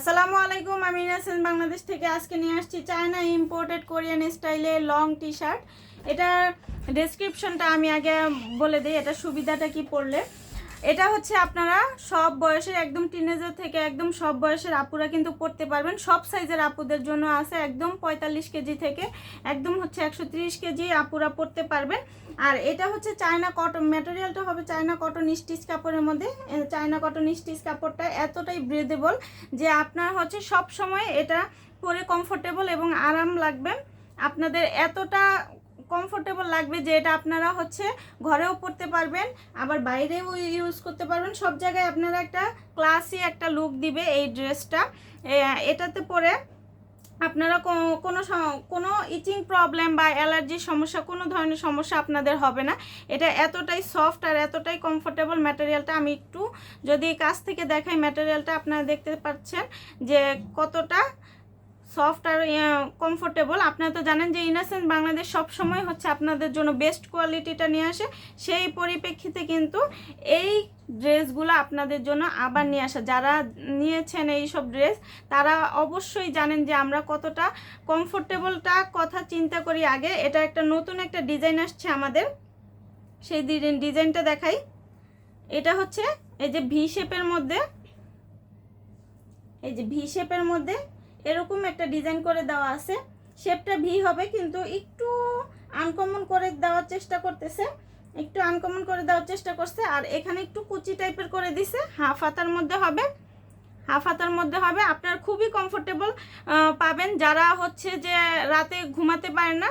আসসালামু আলাইকুম, আমি নাসেন বাংলাদেশ থেকে আজকে নিয়ে আসছি চায়না ইম্পোর্টেড কোরিয়ান স্টাইলে লং টি শার্ট এটার ডেসক্রিপশনটা আমি আগে বলে দিই, এটা সুবিধাটা কি পড়লে? এটা হচ্ছে আপনারা সব বয়সের একদম টিনেজার থেকে একদম সব বয়সের আপুরা কিন্তু পড়তে পারবেন। সব সাইজের আপুদের জন্য আছে একদম পঁয়তাল্লিশ কেজি থেকে একদম হচ্ছে একশো তিরিশ কেজি আপুরা পড়তে পারবেন। আর এটা হচ্ছে চায়না কটন ম্যাটেরিয়ালটা হবে চায়না কটন স্টিচ কাপড়ের মধ্যে। চায়না কটন স্টিচ কাপড়টা এতটাই ব্রেদেবল যে আপনার হচ্ছে সব সময় এটা পরে কমফোর্টেবল এবং আরাম লাগবে। আপনাদের এতটা কমফোর্টেবল লাগবে যে এটা আপনারা হচ্ছে ঘরেও পরতে পারবেন, আবার বাইরেও ইউজ করতে পারবেন। সব জায়গায় আপনারা একটা ক্লাসি একটা লুক দিবে এই ড্রেসটা এটাতে পরে আপনারা কোনো কোনো ইচিং প্রবলেম বা অ্যালার্জির সমস্যা, কোনো ধরনের সমস্যা আপনাদের হবে না। এটা এতটাই সফট আর এতটাই কমফোর্টেবল ম্যাটেরিয়ালটা আমি একটু যদি কাছ থেকে দেখাই ম্যাটেরিয়ালটা আপনারা দেখতে পাচ্ছেন যে কতটা সফট আর কমফোর্টেবল আপনারা তো জানেন যে ইনাসেন্স বাংলাদেশ সব সময় হচ্ছে আপনাদের জন্য বেস্ট কোয়ালিটিটা নিয়ে আসে। সেই পরিপ্রেক্ষিতে কিন্তু এই ড্রেসগুলো আপনাদের জন্য আবার নিয়ে আসা। যারা নিয়েছেন এই সব ড্রেস, তারা অবশ্যই জানেন যে আমরা কতটা কমফোর্টেবলটা কথা চিন্তা করি আগে। এটা একটা নতুন একটা ডিজাইন আসছে আমাদের। সেই ডিজাইনটা দেখাই। এটা হচ্ছে এই যে ভি শেপের মধ্যে। এই যে ভি শেপের মধ্যে এরকম একটা ডিজাইন করে দেওয়া আছে। শেপটা ভি হবে, কিন্তু একটু আনকমন করে দেওয়ার চেষ্টা করতেছে। একটু আনকমন করে দেওয়ার চেষ্টা করছে, আর এখানে একটু কুচি টাইপের করে দিছে। হাফ হাতার মধ্যে হবে। হাফ হাতার মধ্যে হবে। আপনার খুবই কমফোর্টেবল পাবেন। যারা হচ্ছে যে রাতে ঘুমাতে পারে না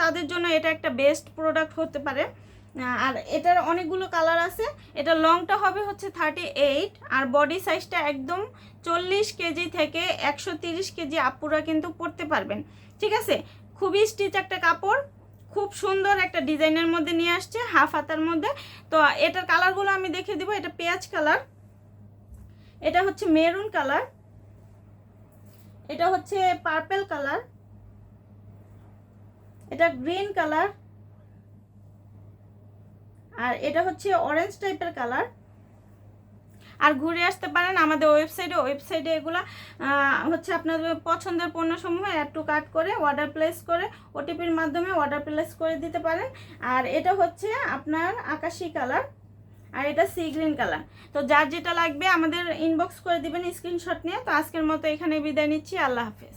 তাদের জন্য এটা একটা বেস্ট প্রোডাক্ট হতে পারে। আর এটার অনেকগুলো কালার আছে। এটা লংটা হবে হচ্ছে থার্টি এইট আর বডি সাইজটা একদম চল্লিশ কেজি থেকে একশো তিরিশ কেজি আপুরা কিন্তু পরতে পারবেন। ঠিক আছে? খুবই স্টিচ একটা কাপড়, খুব সুন্দর একটা ডিজাইনের মধ্যে নিয়ে আসছে হাফ হাতার মধ্যে। তো এটার কালারগুলো আমি দেখে দিব, এটা পেঁয়াজ কালার, এটা হচ্ছে মেরুন কালার, এটা হচ্ছে পার্পেল কালার, এটা গ্রিন কালার আর এটা হচ্ছে অরেঞ্জ টাইপের কালার আর ঘুরে আসতে পারেন আমাদের ওয়েবসাইটে ওয়েবসাইটে এগুলো হচ্ছে আপনাদের পছন্দের পণ্যসমূহ অ্যাড টু কাট করে অর্ডার প্লেস করে ওটিপির মাধ্যমে অর্ডার প্লেস করে দিতে পারেন। আর এটা হচ্ছে আপনার আকাশি কালার আর এটা সি গ্রিন কালার তো যার যেটা লাগবে আমাদের ইনবক্স করে দিবেন স্ক্রিনশট নিয়ে। তো আজকের মতো এখানে বিদায় নিচ্ছি। আল্লাহ হাফেজ।